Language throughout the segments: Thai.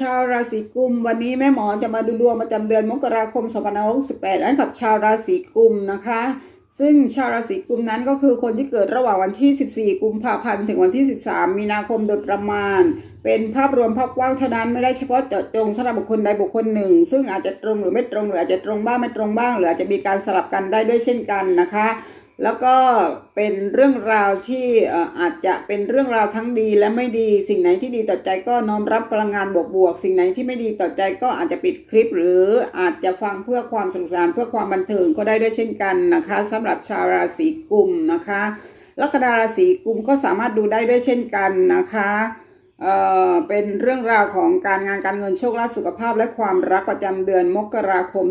ชาวราศีกุม วันนี้แม่หมอจะมาดูดวงประจำเดือนมกราคม2568ให้กับชาวราศีกุมนะคะ ซึ่งชาวราศีกุมนั้นก็คือคนที่เกิดระหว่างวันที่ 14 กุมภาพันธ์ถึงวันที่ 13 มีนาคมโดยประมาณ เป็นภาพรวมภาพกว้างเท่านั้นไม่ได้เฉพาะเจาะจงสำหรับบุคคลใดบุคคลหนึ่ง ซึ่งอาจจะตรงหรือไม่ตรงหรืออาจจะตรงบ้างไม่ตรงบ้างหรืออาจจะมีการสลับกันได้ด้วยเช่นกันนะคะ แล้วก็เป็นเรื่องราวที่เอ่ออาจจะเป็นเรื่องราวทั้งดีและไม่ดี สิ่งไหนที่ดีต่อใจก็น้อมรับพลังงานบวกๆ สิ่งไหนที่ไม่ดีต่อใจก็อาจจะปิดคลิป หรืออาจจะฟังเพื่อความสนุกสนานเพื่อความบันเทิงก็ได้ด้วยเช่นกันนะคะสำหรับชาวราศีกุมนะคะลัคนาราศีกุมก็สามารถดูได้ด้วยเช่นกันนะคะ เอ่อเป็นเรื่องราวของการงานการเงินโชคลาภสุขภาพและความรักประจำเดือนมกราคม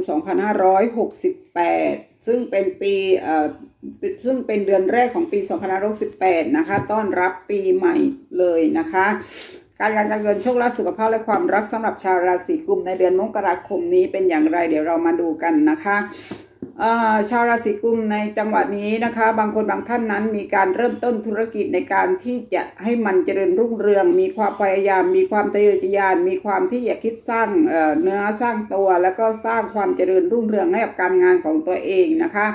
2568 ซึ่งเป็นปีเอ่อซึ่งเป็นเดือนแรกของปี 2568 นะคะ ต้อนรับปีใหม่เลยนะคะ การงานการเงินโชคลาภสุขภาพและความรักสำหรับชาวราศีกุมในเดือนมกราคมนี้เป็นอย่างไร เดี๋ยวเรามาดูกันนะคะ ชาวราศีกุมในจังหวะนี้นะคะ บางคนบางท่านนั้นมีการเริ่มต้นธุรกิจในการที่จะให้มันเจริญรุ่งเรือง มีความพยายาม มีความทะเยอทะยาน มีความที่อยากคิดสร้างเนื้อสร้างตัว แล้วก็สร้างความเจริญรุ่งเรืองให้กับการงานของตัวเองนะคะ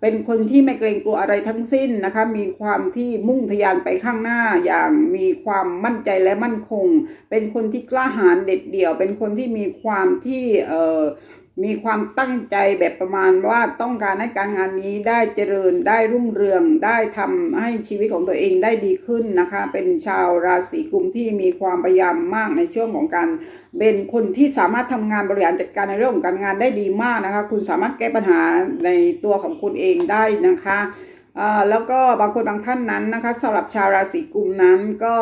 เป็นคนที่ไม่เกรงกลัวอะไรทั้งสิ้นนะคะ มีความที่มุ่งทะยานไปข้างหน้าอย่างมีความมั่นใจและมั่นคง เป็นคนที่กล้าหาญเด็ดเดี่ยว เป็นคนที่มีความที่เอ่อ มีความตั้งใจแบบประมาณว่าต้องการให้การงานนี้ได้เจริญได้รุ่งเรืองได้ทำให้ชีวิตของตัวเองได้ดีขึ้นนะคะ เป็นชาวราศีกุมที่มีความพยายามมากในช่วงของการเป็นคนที่สามารถทำงานบริหารจัดการในเรื่องของการงานได้ดีมากนะคะ คุณสามารถแก้ปัญหาในตัวของคุณเองได้นะคะแล้วก็บางคนบางท่านนั้นนะคะสำหรับชาวราศีกุมนั้นก็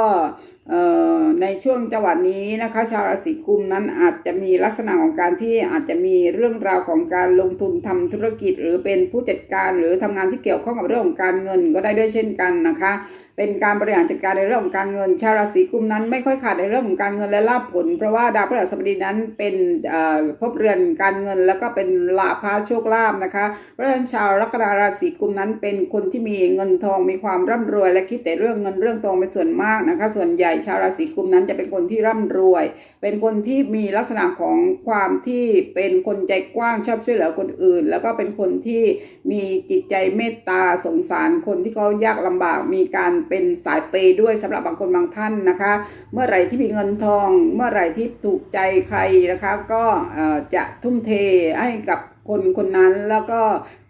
เอ่อ ในช่วงจังหวะนี้นะคะ ชาวราศีกุมนั้นอาจจะมีลักษณะของการที่อาจจะมีเรื่องราวของการลงทุนทำธุรกิจ หรือเป็นผู้จัดการหรือทำงานที่เกี่ยวข้องกับเรื่องของการเงินก็ได้ด้วยเช่นกันนะคะ เป็นการบริหารจัดการในเรื่องของการเงิน ชาวราศีกุมนั้นไม่ค่อยขาดในเรื่องของการเงินและลาภผล เพราะว่าดาวพฤหัสบดีนั้นเป็นเอ่อภพเรือนการเงินแล้วก็เป็นลาภะโชคลาภนะคะเพราะฉะนั้นชาวลัคนาราศีกุมนั้นเป็นคนที่มีเงินทองมีความร่ำรวย และคิดแต่เรื่องเงินเรื่องทองเป็นส่วนมากนะคะ ส่วนใหญ่ชาวราศีกุมนั้นจะเป็นคนที่ร่ำรวย เป็นคนที่มีลักษณะของความที่เป็นคนใจกว้างชอบช่วยเหลือคนอื่น แล้วก็เป็นคนที่มีจิตใจเมตตาสงสารคนที่เขายากลำบากมีการเป็นสายเปย์ด้วยสำหรับบางคนบางท่านนะคะ เมื่อไหร่ที่มีเงินทอง เมื่อไหร่ที่ถูกใจใครนะคะ ก็จะทุ่มเทให้กับ คนคนนั้นแล้วก็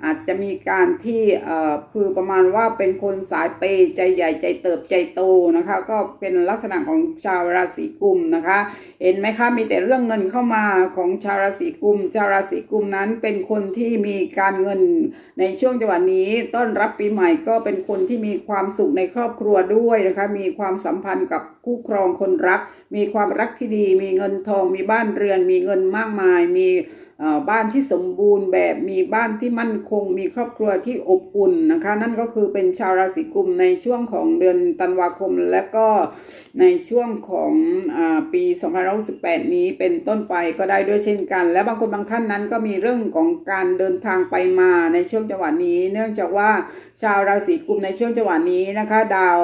อาจจะมีการที่เอ่อคือประมาณว่าเป็นคนสายเปย์ใจใหญ่ใจเติบใจโตนะคะ ก็เป็นลักษณะของชาวราศีกุมนะคะ เห็นไหมคะมีแต่เรื่องเงินเข้ามาของชาวราศีกุม ชาวราศีกุมนั้นเป็นคนที่มีการเงินในช่วงจังหวะนี้ ต้อนรับปีใหม่ก็เป็นคนที่มีความสุขในครอบครัวด้วยนะคะ มีความสัมพันธ์กับคู่ครองคนรัก มีความรักที่ดี มีเงินทอง มีบ้านเรือน มีเงินมากมาย มี บ้านที่สมบูรณ์แบบมีบ้านที่มั่นคง มีครอบครัวที่อบอุ่นนะคะ นั่นก็คือเป็นชาวราศีกุมในช่วงของเดือนธันวาคม และก็ในช่วงของอาปี2568นี้เป็นต้นไปก็ได้ด้วยเช่นกัน และบางคนบางท่านนั้นก็มีเรื่องของการเดินทางไปมาในช่วงจังหวะนี้ เนื่องจากว่าชาวราศีกุมในช่วงจังหวะนี้นะคะ ดาว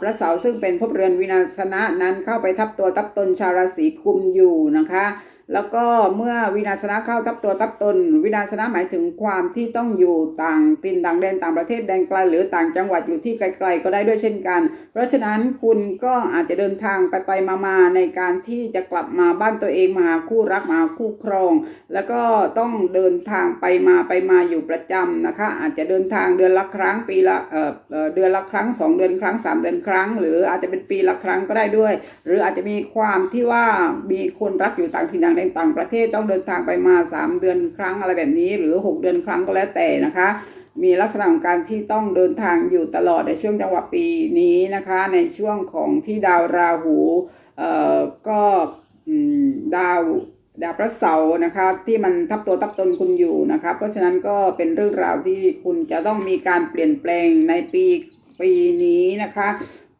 พระเสาร์ซึ่งเป็นภพเรือนวินาศนะนั้นเข้าไปทับตัวทับตนชาวราศีกุมอยู่นะคะ แล้วก็เมื่อวินาศนะเข้าทับตัวทับตน วินาศนะหมายถึงความที่ต้องอยู่ต่างตินต่างแดนต่างประเทศแดนไกลหรือต่างจังหวัดอยู่ที่ไกล ๆ ก็ได้ด้วยเช่นกัน เพราะฉะนั้นคุณก็อาจจะเดินทางไปไปมาๆในการที่จะกลับมาบ้านตัวเองมาหาคู่รักมาคู่ครอง แล้วก็ต้องเดินทางไปมาไปมาอยู่ประจำนะคะ อาจจะเดินทางเดือนละครั้งปีละเอ่อเดือนละครั้งสองเดือนครั้งสามเดือนครั้ง หรืออาจจะเป็นปีละครั้งก็ได้ด้วย หรืออาจจะมีความที่ว่ามีคนรักอยู่ต่างถิ่นต่างแดนต่างประเทศต้องเดินทางไปมาสามเดือนครั้งอะไรแบบนี้ หรือหกเดือนครั้งก็แล้วแต่นะคะ มีลักษณะของการที่ต้องเดินทางอยู่ตลอดในช่วงจังหวะปีนี้นะคะ ในช่วงของที่ดาวราหูเอ่อก็ดาวดาวพระเสาร์นะคะที่มันทับตัวทับตนคุณอยู่นะคะเพราะฉะนั้นก็เป็นเรื่องราวที่คุณจะต้องมีการเปลี่ยนแปลงในปีปีนี้นะคะ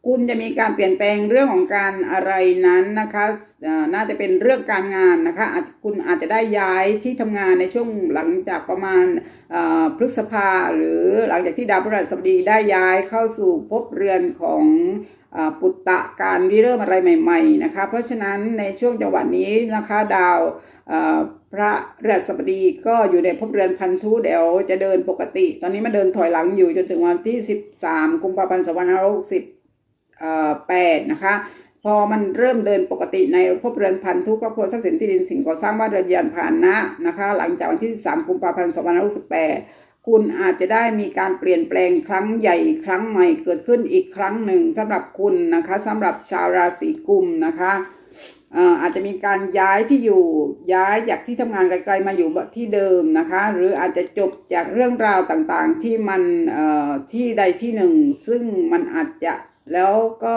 คุณจะมีการเปลี่ยนแปลงเรื่องของการอะไรนั้นนะคะน่าจะเป็นเรื่องการงานนะคะคุณอาจจะได้ย้ายที่ทำงานในช่วงหลังจากประมาณพฤษภาหรือหลังจากที่ดาวพฤหัสบดีได้ย้ายเข้าสู่ภพเรือนของอปุตตะการริเริ่มอะไรใหม่ๆนะคะเพราะฉะนั้นในช่วงจังหวะนี้นะคะดาวพระฤหัสบดีก็อยู่ในภพเรือนพันธุเดี๋ยวจะเดินปกติ ตอนนี้มาเดินถอยหลังอยู่จนถึงวันที่ 13 กุมภาพันธ์2560 แปดนะคะพอมันเริ่มเดินปกติในภพเรือนพันธุครอบครัวทรัพย์สินที่ดินสิ่งก่อสร้างบ้านเรือนยานพาหนะนะคะ หลังจากวันที่ 13 กุมภาพันธ์ 2568 คุณอาจจะได้มีการเปลี่ยนแปลงครั้งใหญ่ครั้งใหม่เกิดขึ้นอีกครั้งหนึ่งสำหรับคุณนะคะสำหรับชาวราศีกุมนะคะอออาจจะมีการย้ายที่อยู่ย้ายจากที่ทำงานไกลๆมาอยู่ที่เดิมนะคะ หรืออาจจะจบจากเรื่องราวต่างๆที่มันที่ใดที่หนึ่ง ซึ่งมันอาจจะ แล้วก็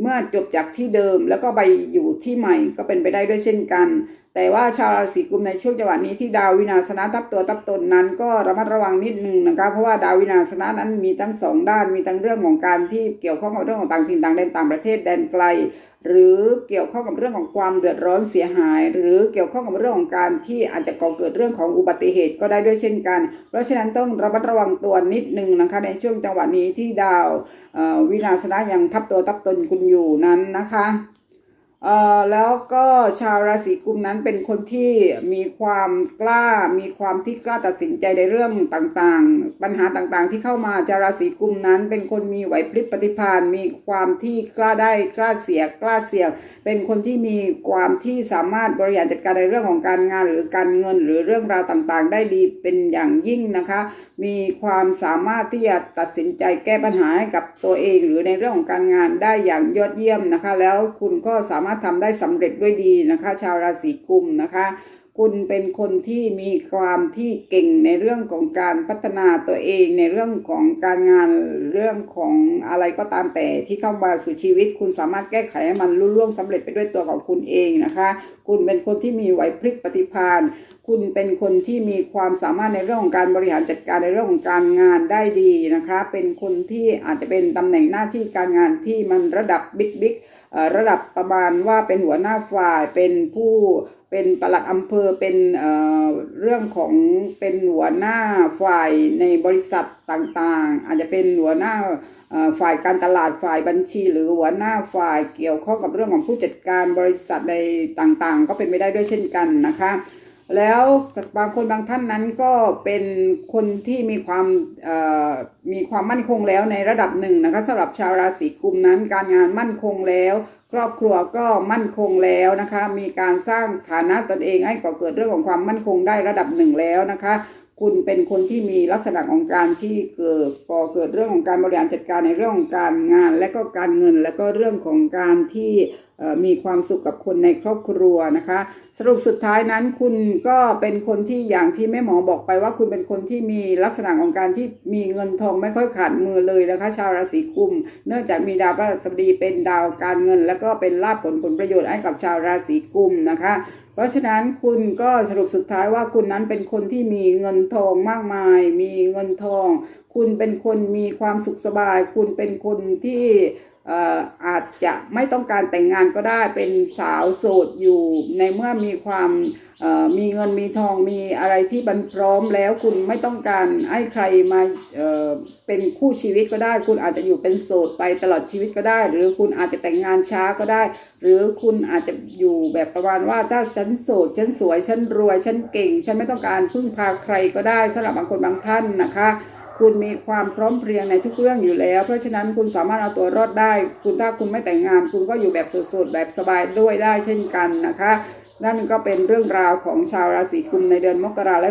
เมื่อจบจากที่เดิมแล้วก็ไปอยู่ที่ใหม่ก็เป็นไปได้ด้วยเช่นกัน แต่ว่าชาวราศีกุมในช่วงจังหวะนี้ที่ดาววินาศนะทับตัวทับตนนั้น ก็ระมัดระวังนิดนึงนะคะเพราะว่าดาววินาศนะนั้นมีทั้งสองด้านมีทั้งเรื่องของการที่เกี่ยวข้องกับเรื่องของต่างถิ่นต่างแดนต่างประเทศแดนไกล หรือเกี่ยวข้องกับเรื่องของความเดือดร้อนเสียหาย หรือเกี่ยวข้องกับเรื่องของการที่อาจจะก่อเกิดเรื่องของอุบัติเหตุก็ได้ด้วยเช่นกัน เพราะฉะนั้นต้องระมัดระวังตัวนิดนึงนะคะในช่วงจังหวะนี้ที่ดาววินาศนะยังทับตัวทับตนคุณอยู่นั้นนะคะ แล้วก็ชาวราศีกุมนั้นเป็นคนที่มีความกล้า มีความที่กล้าตัดสินใจในเรื่องต่างๆ ปัญหาต่างๆ ที่เข้ามาชาวราศีกุมนั้น เป็นคนมีไหวพริบปฏิภาณมีความที่กล้าได้กล้าเสียกล้าเสี่ยงเป็นคนที่มีความที่สามารถบริหารจัดการในเรื่องของการงานหรือการเงินหรือเรื่องราวต่างๆ ได้ดีเป็นอย่างยิ่งนะคะ มีความสามารถที่จะตัดสินใจแก้ปัญหาให้กับตัวเอง หรือในเรื่องของการงานได้อย่างยอดเยี่ยมนะคะ แล้วคุณก็สามารถทำได้สำเร็จด้วยดีนะคะ ชาวราศีกุมนะคะ คุณเป็นคนที่มีความที่เก่งในเรื่องของการพัฒนาตัวเองในเรื่องของการงานเรื่องของอะไรก็ตามแต่ที่เข้ามาสู่ชีวิต คุณสามารถแก้ไขให้มันรุ่ล่วงสำเร็จไปด้วยตัวของคุณเองนะคะ คุณเป็นคนที่มีไหวพริบปฏิภาณคุณเป็นคนที่มีความสามารถในเรื่องของการบริหารจัดการในเรื่องของการงานได้ดีนะคะ เป็นคนที่อาจจะเป็นตำแหน่งหน้าที่การงานที่มันระดับบิ๊กบิ๊ก ระดับประมาณว่าเป็นหัวหน้าฝ่ายเป็นผู้เป็นปลัดอำเภอเป็นเเรื่องของเป็นหัวหน้าฝ่ายในบริษัทต่างๆ อาจจะเป็นหัวหน้าฝ่ายการตลาดฝ่ายบัญชี หรือหัวหน้าฝ่ายเกี่ยวข้องกับเรื่องของผู้จัดการบริษัทในต่างๆ ก็เป็นไปได้ด้วยเช่นกันนะคะ แล้วบางคนบางท่านนั้นก็เป็นคนที่มีความมีความมั่นคงแล้วในระดับหนึ่งนะคะสำหรับชาวราศีกุมนั้น การงานมั่นคงแล้ว ครอบครัวก็มั่นคงแล้วนะคะ มีการสร้างฐานะตนเองให้ก่อเกิดเรื่องของความมั่นคงได้ระดับหนึ่งแล้วนะคะ คุณเป็นคนที่มีลักษณะของการที่เกิดก่อเกิดเรื่องของการบริหารจัดการในเรื่องของการงาน และก็การเงิน และก็เรื่องของการที่มีความสุขกับคนในครอบครัวนะคะ สรุปสุดท้ายนั้นคุณก็เป็นคนที่อย่างที่แม่หมอบอกไปว่าคุณเป็นคนที่มีลักษณะของการที่มีเงินทองไม่ค่อยขาดมือเลยนะคะชาวราศีกุม เนื่องจากมีดาวพฤหัสบดีเป็นดาวการเงิน และก็เป็นลาภผลผลประโยชน์ให้กับชาวราศีกุมนะคะ เพราะฉะนั้นคุณก็สรุปสุดท้ายว่าคุณนั้นเป็นคนที่มีเงินทองมากมาย มีเงินทอง คุณเป็นคนมีความสุขสบาย คุณเป็นคนที่ อาจจะไม่ต้องการแต่งงานก็ได้เป็นสาวโสดอยู่ ในเมื่อมีความมีเงินมีทองมีอะไรที่บันพร้อมแล้วคุณไม่ต้องการให้ใครมาเเป็นคู่ชีวิตก็ได้ คุณอาจจะอยู่เป็นโสดไปตลอดชีวิตก็ได้ หรือคุณอาจจะแต่งงานช้าก็ได้ หรือคุณอาจจะอยู่แบบประมาณว่าถ้าฉันโสดฉันสวยฉันรวยฉันเก่ง ฉันไม่ต้องการพึ่งพาใครก็ได้สำหรับบางคนบางท่านนะคะ คุณมีความพร้อมเพรียงในทุกเรื่องอยู่แล้ว เพราะฉะนั้นคุณสามารถเอาตัวรอดได้ คุณถ้าคุณไม่แต่งงาน คุณก็อยู่แบบสดๆแบบสบายด้วยได้เช่นกันนะคะนั่นก็เป็นเรื่องราวของชาวราศีกุมในเดือนมกราและ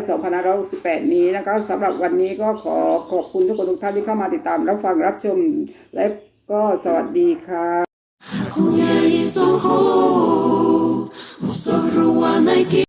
2568 นี้นะคะสำหรับวันนี้ก็ขอขอบคุณทุกคนทุกท่านที่เข้ามาติดตามรับฟังรับชม และก็สวัสดีค่ะ